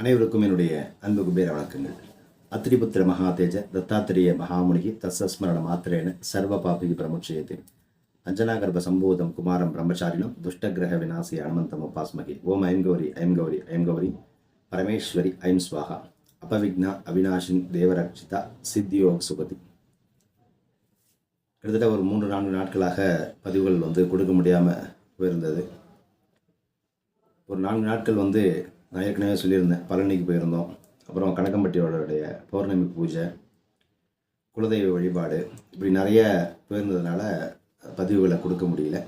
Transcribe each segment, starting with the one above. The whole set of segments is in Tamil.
அனைவருக்கும் என்னுடைய அன்பு குபேர வணக்கங்கள். அத்திரிபுத்திர மகாதேஜ தத்தாத்திரேய மகாமுனிகி தசஸ்மரண மாத்திரேன சர்வ பாபிகி பிரமுட்சயத்தை அஞ்சனாகர்ப சம்போதம் குமாரம் பிரம்மச்சாரினம் துஷ்டகிரக விநாசி அனுமந்தம் உபாஸ்மகி ஓம் ஐம் கௌரி ஐம் கௌரி ஐம் கௌரி பரமேஸ்வரி ஐம் ஸ்வாகா அபவிக்னா அவினாஷின் தேவரக்ஷிதா சித்தியோக சுகதி கிட்டத்தட்ட ஒரு மூன்று நான்கு நாட்களாக பதிவுகள் வந்து கொடுக்க முடியாமல் போயிருந்தது. ஒரு நான்கு நாட்கள் வந்து நான் ஏற்கனவே சொல்லியிருந்தேன் பழனிக்கு போயிருந்தோம். அப்புறம் கணக்கம்பட்டியோடைய பௌர்ணமி பூஜை குலதெய்வ வழிபாடு இப்படி நிறைய போயிருந்ததுனால பதிவுகளை கொடுக்க முடியல.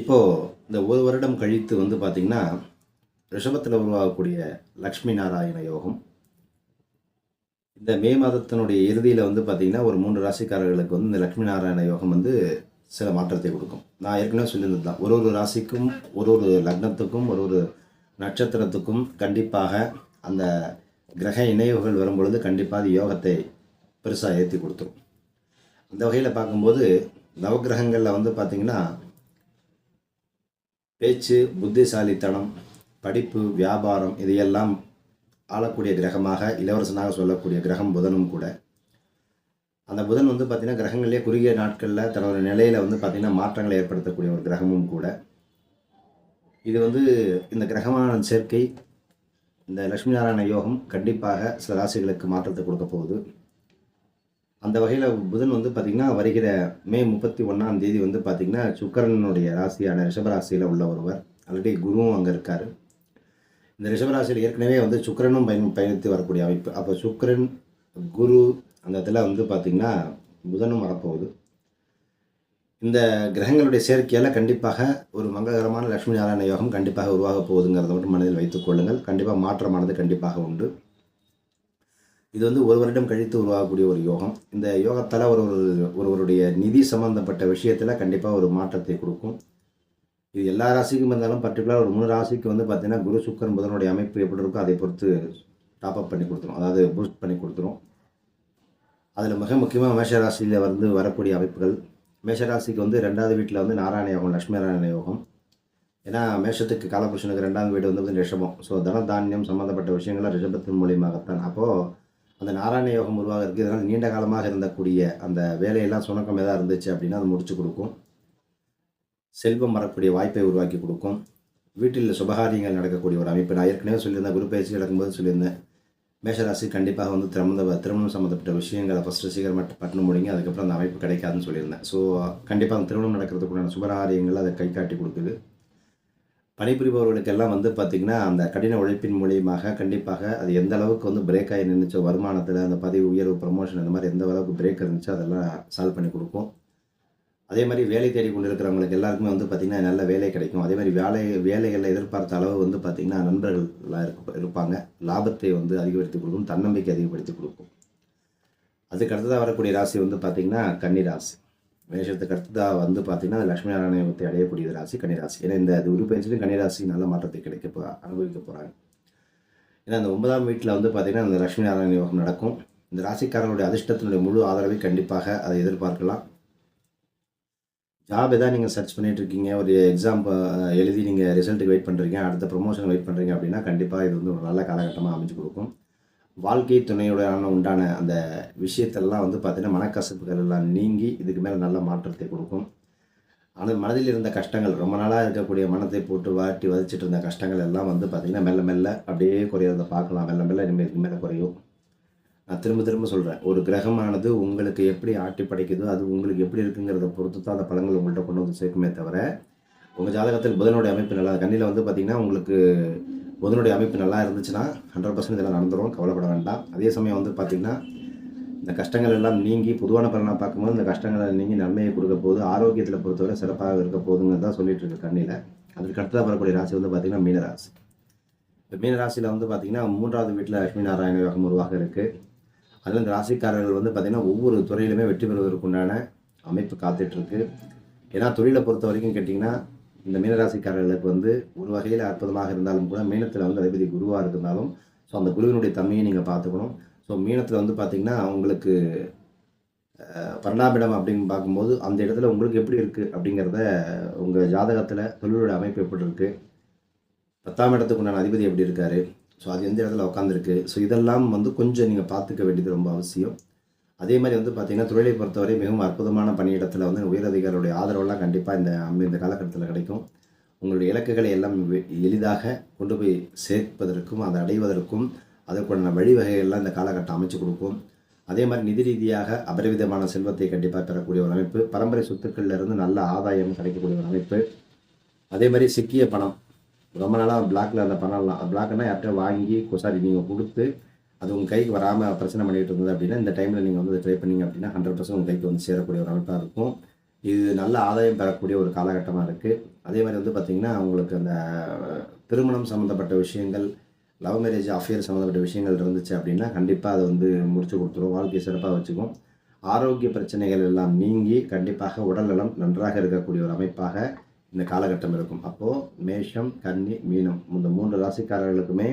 இப்போது இந்த ஒரு வருடம் கழித்து வந்து பார்த்திங்கன்னா ரிஷபத்தில் உருவாகக்கூடிய லக்ஷ்மி நாராயண யோகம். இந்த மே மாதத்தினுடைய இறுதியில் வந்து பார்த்திங்கன்னா ஒரு மூன்று ராசிக்காரர்களுக்கு வந்து இந்த லக்ஷ்மி நாராயண யோகம் வந்து சில மாற்றத்தை கொடுக்கும். நான் ஏற்கனவே சொல்லியிருந்தது தான் ஒரு ஒரு ராசிக்கும் ஒரு ஒரு லக்னத்துக்கும் ஒரு ஒரு நட்சத்திரத்துக்கும் கண்டிப்பாக அந்த கிரக இணைவுகள் வரும்பொழுது கண்டிப்பாக அது யோகத்தை பெருசாக ஏற்றி கொடுத்துரும். அந்த வகையில் பார்க்கும்போது நவகிரகங்களில் வந்து பார்த்திங்கன்னா பேச்சு புத்திசாலித்தனம் படிப்பு வியாபாரம் இதையெல்லாம் ஆளக்கூடிய கிரகமாக இளவரசனாக சொல்லக்கூடிய கிரகம் புதனும் கூட அந்த புதன் வந்து பார்த்திங்கன்னா கிரகங்களிலே குறுகிய நாட்களில் தன்னோட நிலையில் வந்து பார்த்திங்கன்னா மாற்றங்களை ஏற்படுத்தக்கூடிய ஒரு கிரகமும் கூட. இது வந்து இந்த கிரகமான சேர்க்கை இந்த லக்ஷ்மி நாராயண யோகம் கண்டிப்பாக சில ராசிகளுக்கு மாற்றத்தை கொடுக்க போகுது. அந்த வகையில் புதன் வந்து பார்த்திங்கன்னா வருகிற மே முப்பத்தி ஒன்றாம் தேதி வந்து பார்த்திங்கன்னா சுக்கரனுடைய ராசியான ரிஷபராசியில் உள்ள ஒருவர். ஆல்ரெடி குருவும் அங்கே இருக்கார். இந்த ரிஷபராசியில் ஏற்கனவே வந்து சுக்கரனும் பயன் பயணித்து வரக்கூடிய அமைப்பு. அப்போ சுக்கரன் குரு அந்த இடத்துல வந்து பார்த்திங்கன்னா புதனும் வரப்போகுது. இந்த கிரகங்களுடைய சேர்க்கையால் கண்டிப்பாக ஒரு மங்களகரமான லட்சுமி நாராயண யோகம் கண்டிப்பாக உருவாக போகுதுங்கிறத மட்டும் மனதில் வைத்துக் கொள்ளுங்கள். கண்டிப்பாக மாற்றமானது கண்டிப்பாக உண்டு. இது வந்து ஒரு வருடம் கழித்து உருவாகக்கூடிய ஒரு யோகம். இந்த யோகத்தால் ஒரு ஒரு ஒருவருடைய நிதி சம்பந்தப்பட்ட விஷயத்தில் கண்டிப்பாக ஒரு மாற்றத்தை கொடுக்கும். இது எல்லா ராசிக்கும் இருந்தாலும் பர்டிகுலர் ஒரு மூணு ராசிக்கு வந்து பார்த்திங்கன்னா குரு சுக்கரன் புதனுடைய அமைப்பு எப்படி இருக்கோ அதை பொறுத்து டாப் அப் பண்ணி கொடுத்துரும். அதாவது பூஸ்ட் பண்ணி கொடுத்துரும். அதில் மிக முக்கியமாக மேஷராசியில் வந்து வரக்கூடிய அமைப்புகள். மேஷராசிக்கு வந்து ரெண்டாவது வீட்டில் வந்து நாராயண யோகம் லட்சுமி நாராயண யோகம் ஏன்னா மேஷத்துக்கு காலபுருஷனுக்கு ரெண்டாவது வீடு வந்து ரிஷபம். ஸோ தன தானியம் சம்மந்தப்பட்ட விஷயங்கள்லாம் ரிஷபத்தின் மூலியமாகத்தான். அப்போது அந்த நாராயண யோகம் உருவாகிறதுக்கு இதனால் நீண்ட காலமாக இருந்தக்கூடிய அந்த வேலையெல்லாம் சுணக்கம் எதாவது இருந்துச்சு அப்படின்னா அது முடிச்சு கொடுக்கும். செல்வம் வரக்கூடிய வாய்ப்பை உருவாக்கி கொடுக்கும். வீட்டில் சுபகாரியங்கள் நடக்கக்கூடிய ஒரு அமைப்பு. நான் ஏற்கனவே சொல்லியிருந்தேன் குரு பயிற்சி நடக்கும்போது சொல்லியிருந்தேன். மேஷராசி கண்டிப்பாக வந்து திருமண திருமணம் சம்மந்தப்பட்ட விஷயங்களை ஃபஸ்ட்டு சீக்கிரம் மட்டும் பட்டணம் முடிங்க அதுக்கப்புறம் அந்த அமைப்பு கிடைக்காதுன்னு சொல்லியிருந்தேன். ஸோ கண்டிப்பாக அந்த திருமணம் நடக்கிறதுக்குண்டான சுபகாரியங்கள் அதை கை காட்டி கொடுக்குது. பணிபுரிபவர்களுக்கெல்லாம் வந்து பார்த்திங்கன்னா அந்த கடின உழைப்பின் மூலியமாக கண்டிப்பாக அது எந்த அளவுக்கு வந்து பிரேக் ஆகி நின்றுச்சோ வருமானத்தில் அந்த பதவி உயர்வு ப்ரமோஷன் இந்த மாதிரி எந்த அளவுக்கு பிரேக் இருந்துச்சோ அதெல்லாம் சால்வ் பண்ணி கொடுக்கும். அதே மாதிரி வேலை தேடி கொண்டு இருக்கிறவங்களுக்கு எல்லாருக்குமே வந்து பார்த்திங்கன்னா நல்ல வேலை கிடைக்கும். அதே மாதிரி வேலை வேலைகளில் எதிர்பார்த்த அளவு வந்து பார்த்திங்கன்னா நண்பர்கள்லாம் இருப்ப இருப்பாங்க. லாபத்தை வந்து அதிகப்படுத்தி கொடுக்கும் தன்னம்பிக்கை அதிகப்படுத்தி கொடுக்கும். அதுக்கு அடுத்ததாக வரக்கூடிய ராசி வந்து பார்த்திங்கன்னா கன்னி ராசி. மேஷத்துக்கு அடுத்ததாக வந்து பார்த்திங்கன்னா லட்சுமி நாராயணத்தை அடையக்கூடிய ராசி கன்னிராசி ஏன்னா இந்த குரு பயிற்சியிலும் கன்னிராசி நல்ல மாற்றத்தை கிடைக்க போ அனுபவிக்க போகிறாங்க ஏன்னா அந்த ஒன்பதாம் வீட்டில் வந்து பார்த்திங்கன்னா அந்த லட்சுமி நாராயண யோகம் நடக்கும். இந்த ராசிக்காரர்களுடைய அதிர்ஷ்டத்தினுடைய முழு ஆதரவை கண்டிப்பாக அதை எதிர்பார்க்கலாம். ஜாப் எதாவது நீங்கள் சர்ச் பண்ணிகிட்ருக்கீங்க இருக்கீங்க ஒரு எக்ஸாம் எழுதி நீங்கள் ரிசல்ட்டுக்கு வெயிட் பண்ணுறீங்க அடுத்த ப்ரொமோஷன் வெயிட் பண்ணுறீங்க அப்படின்னா கண்டிப்பாக இது வந்து ஒரு நல்ல காலகட்டமாக அமைஞ்சு கொடுக்கும். வாழ்க்கை துணையுடனான உண்டான அந்த விஷயத்தெல்லாம் வந்து பார்த்திங்கன்னா மனக்கசப்புகள் எல்லாம் நீங்கி இதுக்கு மேலே நல்ல மாற்றத்தை கொடுக்கும். ஆனால் மனதில் இருந்த கஷ்டங்கள் ரொம்ப நாளாக இருக்கக்கூடிய மனத்தை போட்டு வாட்டி வதச்சிட்டு இருந்த கஷ்டங்கள் எல்லாம் வந்து பார்த்திங்கன்னா மெல்ல மெல்ல அப்படியே குறையிறத பார்க்கலாம். மெல்ல மெல்ல இனிமேல் இதுக்கு மேலே குறையும். நான் திரும்ப திரும்ப சொல்கிறேன் ஒரு கிரகமானது உங்களுக்கு எப்படி ஆட்டி படைக்குதோ அது உங்களுக்கு எப்படி இருக்குங்கிறத பொறுத்து தான் அந்த பழங்கள் உங்கள்கிட்ட கொண்டு வந்து சேர்க்குமே தவிர உங்கள் ஜாதகத்தில் புதனுடைய அமைப்பு நல்லா கண்ணியில் வந்து பார்த்திங்கன்னா உங்களுக்கு புதனுடைய அமைப்பு நல்லா இருந்துச்சுன்னா ஹண்ட்ரட் பர்சன்ட் இதெல்லாம் நடந்துடும் கவலைப்பட வேண்டாம். அதே சமயம் வந்து பார்த்திங்கன்னா இந்த கஷ்டங்கள் எல்லாம் நீங்கி பொதுவான பலனாக பார்க்கும்போது இந்த கஷ்டங்களை நீங்கி நன்மையை கொடுக்க போது ஆரோக்கியத்தில் பொறுத்தவரை சிறப்பாக இருக்க போதுங்கிறது தான் சொல்லிட்டு இருக்கு கண்ணியில் அதுக்கு அடுத்ததாக வரக்கூடிய ராசி வந்து பார்த்திங்கன்னா மீனராசி. இந்த மீனராசியில் வந்து பார்த்திங்கன்னா மூன்றாவது வீட்டில் லட்சுமி நாராயண யோகம் உருவாக இருக்குது அதில் இந்த ராசிக்காரர்கள் வந்து பார்த்திங்கன்னா ஒவ்வொரு துறையிலுமே வெற்றி பெறுவதற்குண்டான அமைப்பு காத்துட்ருக்கு. ஏன்னா தொழிலை பொறுத்த வரைக்கும் கேட்டிங்கன்னா இந்த மீனராசிக்காரர்களுக்கு வந்து ஒரு வகையில் அற்புதமாக இருந்தாலும் கூட மீனத்தில் வந்து அதிபதி குருவாக இருந்தாலும் ஸோ அந்த குருவினுடைய தன்மையை நீங்கள் பார்த்துக்கணும். ஸோ மீனத்தில் வந்து பார்த்திங்கன்னா உங்களுக்கு பன்னெண்டாம் இடம் அப்படின்னு பார்க்கும்போது அந்த இடத்துல உங்களுக்கு எப்படி இருக்குது அப்படிங்கிறத உங்கள் ஜாதகத்தில் தொழிலோட அமைப்பு எப்படி இருக்குது பத்தாம் இடத்துக்கு உண்டான அதிபதி எப்படி இருக்காரு? ஸோ அது எந்த இடத்துல உட்காந்துருக்கு ஸோ இதெல்லாம் வந்து கொஞ்சம் நீங்கள் பார்த்துக்க வேண்டியது ரொம்ப அவசியம். அதே மாதிரி வந்து பார்த்தீங்கன்னா தொழிலை பொறுத்தவரை மிகவும் அற்புதமான பணியிடத்தில் வந்து உயரதிகாரிகளுடைய ஆதரவெல்லாம் கண்டிப்பாக இந்த அம்ம- இந்த காலகட்டத்தில் கிடைக்கும். உங்களுடைய இலக்குகளை எல்லாம் எளிதாக கொண்டு போய் சேர்ப்பதற்கும் அதை அடைவதற்கும் அதற்குண்டான வழிவகைகள்லாம் இந்த காலகட்டம் அமைச்சு கொடுக்கும். அதே மாதிரி நிதி ரீதியாக அபரிவிதமான செல்வத்தை கண்டிப்பாக பெறக்கூடிய ஒரு அமைப்பு. பரம்பரை சொத்துக்கள்ல இருந்து நல்ல ஆதாயம் கிடைக்கக்கூடிய ஒரு அமைப்பு. அதே மாதிரி சிக்கிய பணம். ரொம்ப நாளாக பிளாக்ல அதை பண்ணலாம். அது பிளாக்னா யார்கிட்ட வாங்கி சாரி நீங்கள் கொடுத்து அது உங்கள் கைக்கு வராமல் பிரச்சனை பண்ணிகிட்டு இருந்தது அப்படின்னா இந்த டைமில் நீங்கள் வந்து ட்ரை பண்ணீங்க அப்படின்னா ஹண்ட்ரட் பர்சன்ட் உங்கள் கைக்கு வந்து சேரக்கூடிய ஒரு அமைப்பாக இருக்கும். இது நல்ல ஆதாயம் பெறக்கூடிய ஒரு காலகட்டமாக இருக்குது அதே மாதிரி வந்து பார்த்திங்கன்னா உங்களுக்கு அந்த திருமணம் சம்மந்தப்பட்ட விஷயங்கள் லவ் மேரேஜ் அஃபேர் சம்மந்தப்பட்ட விஷயங்கள் இருந்துச்சு அப்படின்னா கண்டிப்பாக அதை வந்து முடிச்சு கொடுத்துரும். வாழ்க்கையை சிறப்பாக வச்சுக்கும். ஆரோக்கிய பிரச்சனைகள் எல்லாம் நீங்கி கண்டிப்பாக உடல்நலம் நன்றாக இருக்கக்கூடிய ஒரு அமைப்பாக இந்த காலகட்டம் இருக்கும். அப்போது மேஷம் கன்னி மீனம் இந்த மூன்று ராசிக்காரர்களுக்குமே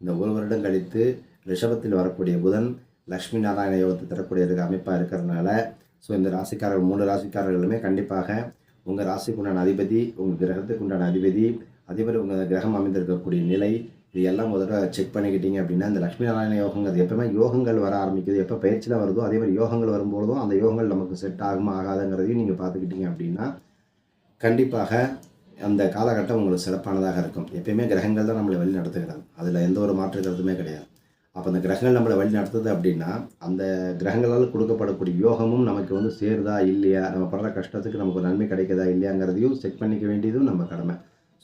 இந்த ஒரு வருடம் கழித்து ரிஷபத்தில் வரக்கூடிய புதன் லக்ஷ்மி நாராயண யோகத்தை தரக்கூடிய இருக்க அமைப்பாக இருக்கிறதுனால ஸோ இந்த ராசிக்காரர்கள் மூன்று ராசிக்காரர்களுமே கண்டிப்பாக உங்கள் ராசிக்கு உண்டான அதிபதி உங்கள் கிரகத்துக்கு உண்டான அதிபதி அதேபோல் உங்கள் கிரகம் அமைந்திருக்கக்கூடிய நிலை இது எல்லாம் முதல்ல செக் பண்ணிக்கிட்டீங்க அப்படின்னா இந்த லக்ஷ்மி நாராயண யோகங்கிறது எப்பவுமே யோகங்கள் வர ஆரம்பிக்குது. எப்போ பயிற்சியில் வருதோ அதே மாதிரி யோகங்கள் வரும்பொழுதும் அந்த யோகங்கள் நமக்கு செட் ஆகுமா ஆகாதுங்கிறதையும் நீங்கள் பார்த்துக்கிட்டீங்க அப்படின்னா கண்டிப்பாக அந்த காலகட்டம் உங்களுக்கு சிறப்பானதாக இருக்கும். எப்பயுமே கிரகங்கள் தான் நம்மளை வழி நடத்துகிறது. அதில் எந்த ஒரு மாற்று கருத்துமே கிடையாது. அப்போ அந்த கிரகங்கள் நம்மளை வழி நடத்துது அப்படின்னா அந்த கிரகங்களால் கொடுக்கப்படக்கூடிய யோகமும் நமக்கு வந்து சேருதா இல்லையா? நம்ம படுற கஷ்டத்துக்கு நமக்கு ஒரு நன்மை கிடைக்குதா இல்லையாங்கிறதையும் செக் பண்ணிக்க வேண்டியதும் நம்ம கடமை.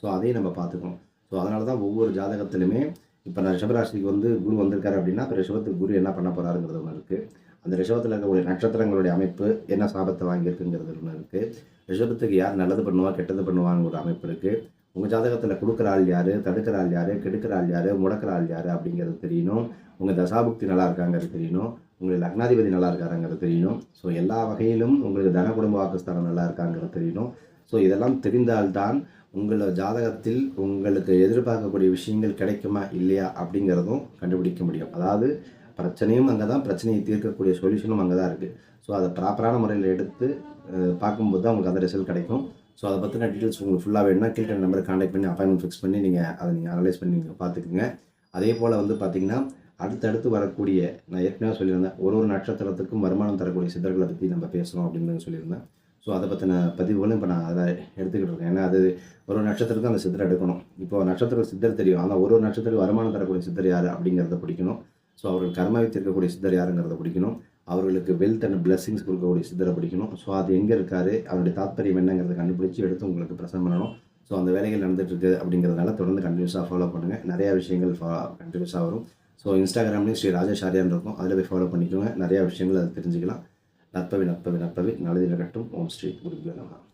ஸோ அதையும் நம்ம பார்த்துக்கணும். ஸோ அதனால தான் ஒவ்வொரு ஜாதகத்திலுமே இப்போ நான் ரிஷபராசிக்கு வந்து குரு வந்திருக்காரு அப்படின்னா இப்போ ரிஷபத்துக்கு குரு என்ன பண்ண போகிறாருங்கிறது ஒன்று இருக்குது அந்த ரிஷபத்தில் இருக்கக்கூடிய நட்சத்திரங்களுடைய அமைப்பு என்ன சாபத்தை வாங்கியிருக்குங்கிறது ஒன்று இருக்குது ரிஷபத்துக்கு யார் நல்லது பண்ணுவா கெட்டது பண்ணுவாங்க ஒரு அமைப்பு இருக்குது உங்கள் ஜாதகத்தில் கொடுக்குற ஆள் யார் தடுக்கிற ஆள் யார் கெடுக்கிற ஆள் யார் முடக்கிற ஆள் யார் அப்படிங்கிறது தெரியணும். உங்கள் தசாபுக்தி நல்லா இருக்காங்கிறது தெரியணும். உங்களுக்கு லக்னாதிபதி நல்லா இருக்காருங்கிறது தெரியணும். ஸோ எல்லா வகையிலும் உங்களுக்கு தன குடும்ப வாக்குஸ்தானம் நல்லா இருக்காங்கிறது தெரியணும். ஸோ இதெல்லாம் தெரிந்தால்தான் உங்களோட ஜாதகத்தில் உங்களுக்கு எதிர்பார்க்கக்கூடிய விஷயங்கள் கிடைக்குமா இல்லையா அப்படிங்கிறதும் கண்டுபிடிக்க முடியும். அதாவது பிரச்சனையும் அங்கே தான் பிரச்சனையை தீர்க்கக்கூடிய சொல்யூஷனும் அங்கே தான் இருக்குது ஸோ அதை ப்ராப்பரான முறையில் எடுத்து பார்க்கும்போது தான் உங்களுக்கு அந்த ரிசல்ட் கிடைக்கும். ஸோ அதை பற்றின டீட்டெயில்ஸ் உங்களுக்கு ஃபுல்லாக வேணும்னா கீழே நம்பரை காண்டாக்ட் பண்ணி அப்பாயின்மெண்ட் ஃபிக்ஸ் பண்ணி நீங்கள் அதை நீங்கள் அனலைஸ் பண்ணி நீங்கள் பார்த்துக்குங்க. அதே போல் வந்து பார்த்தீங்கன்னா அடுத்தடுத்து வரக்கூடிய நான் ஏற்கனவே சொல்லியிருந்தேன் ஒரு ஒரு நட்சத்திரத்துக்கும் வருமானம் தரக்கூடிய சித்தர்களை பற்றி நம்ம பேசுகிறோம் அப்படின்னு சொல்லியிருந்தேன். ஸோ அதை பற்றின பதிவுகளும் இப்போ நான் அதை எடுத்துக்கிட்டு இருக்கேன். ஏன்னா அது ஒரு ஒரு நட்சத்திரத்துக்கும் அந்த சித்தர் எடுக்கணும். இப்போ நட்சத்திர சித்தர் தெரியும். ஆனால் ஒரு ஒரு நட்சத்திரம் வருமானம் தரக்கூடிய சித்தர் யார் அப்படிங்கிறத பிடிக்கணும். ஸோ அவர்கள் கர்மாவை வைத்திருக்கக்கூடிய சித்தர் யாருங்கிறத பிடிக்கணும். அவர்களுக்கு வெல்த் அண்ட் பிளஸ்ஸிங்ஸ் கொடுக்கக்கூடிய சித்தரை பிடிக்கணும். ஸோ அது எங்கே இருக்காரு? அவருடைய தாத்பரியம் என்னங்கிறத கண்டுபிடிச்சி எடுத்து உங்களுக்கு ப்ரெசென்ட் பண்ணணும். ஸோ அந்த வேலைகள் நடந்துகிட்ருக்கு அப்படிங்கிறதுனால தொடர்ந்து கண்டினியூஸாக ஃபாலோ பண்ணுங்கள் நிறையா விஷயங்கள் ஃபா கண்டினியூஸாக வரும். ஸோ இன்ஸ்டாகிராம்லேயும் ஸ்ரீ ராஜேஷாரியான் இருக்கும். அதில் போய் ஃபாலோ பண்ணிக்கோங்க. நிறையா விஷயங்கள் அதை தெரிஞ்சுக்கலாம். நற்பவி நற்பவி நற்பவி. நல்லதில் கட்டும் ஓம் ஸ்ரீ குருபியோ நமः.